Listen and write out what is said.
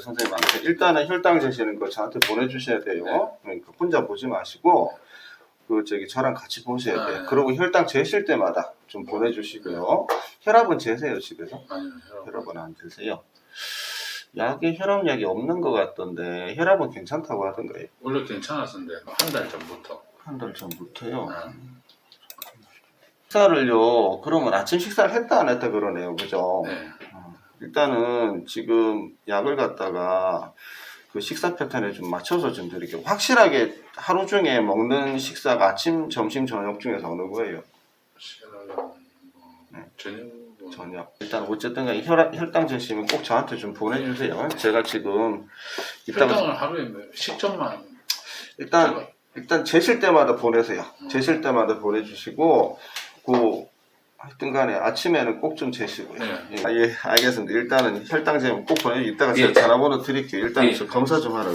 선생님한테 일단은 혈당 재시는 거 저한테 보내주셔야 돼요. 네. 그러니까 혼자 보지 마시고 그 저기 저랑 같이 보셔야 돼요. 네. 그리고 혈당 재실 때마다 좀 보내주시고요. 혈압은 재세요 집에서? 아니요, 혈압. 혈압은 안 재세요. 약에 혈압약이 없는 것 같던데 혈압은 괜찮다고 하던가요? 원래 괜찮았었는데 한 달 전부터. 한 달 전부터요. 아, 식사를요. 그러면 아침 식사를 했다 안 했다 그러네요, 그죠? 네. 일단은 지금 약을 갖다가 그 식사 패턴에 좀 맞춰서 좀 드릴게요. 확실하게 하루 중에 먹는 식사가 아침, 점심, 저녁 중에서 어느 거예요? 시간은 뭐 네. 저녁 뭐 저녁. 일단 어쨌든 간에 혈압, 혈당 재시면 꼭 저한테 좀 보내주세요. 제가 지금 이따가 혈당을 하루에 몇- 시점만 일단 제가- 일단 재실 때마다 보내세요. 재실 때마다 보내주시고 그 하여튼 간에 아침에는 꼭 좀 재시고요. 네. 예, 아, 예, 알겠습니다. 일단은 혈당 재면 꼭 보내주고 이따가 제가 예. 전화번호 드릴게요. 일단 예. 저 검사 좀 하러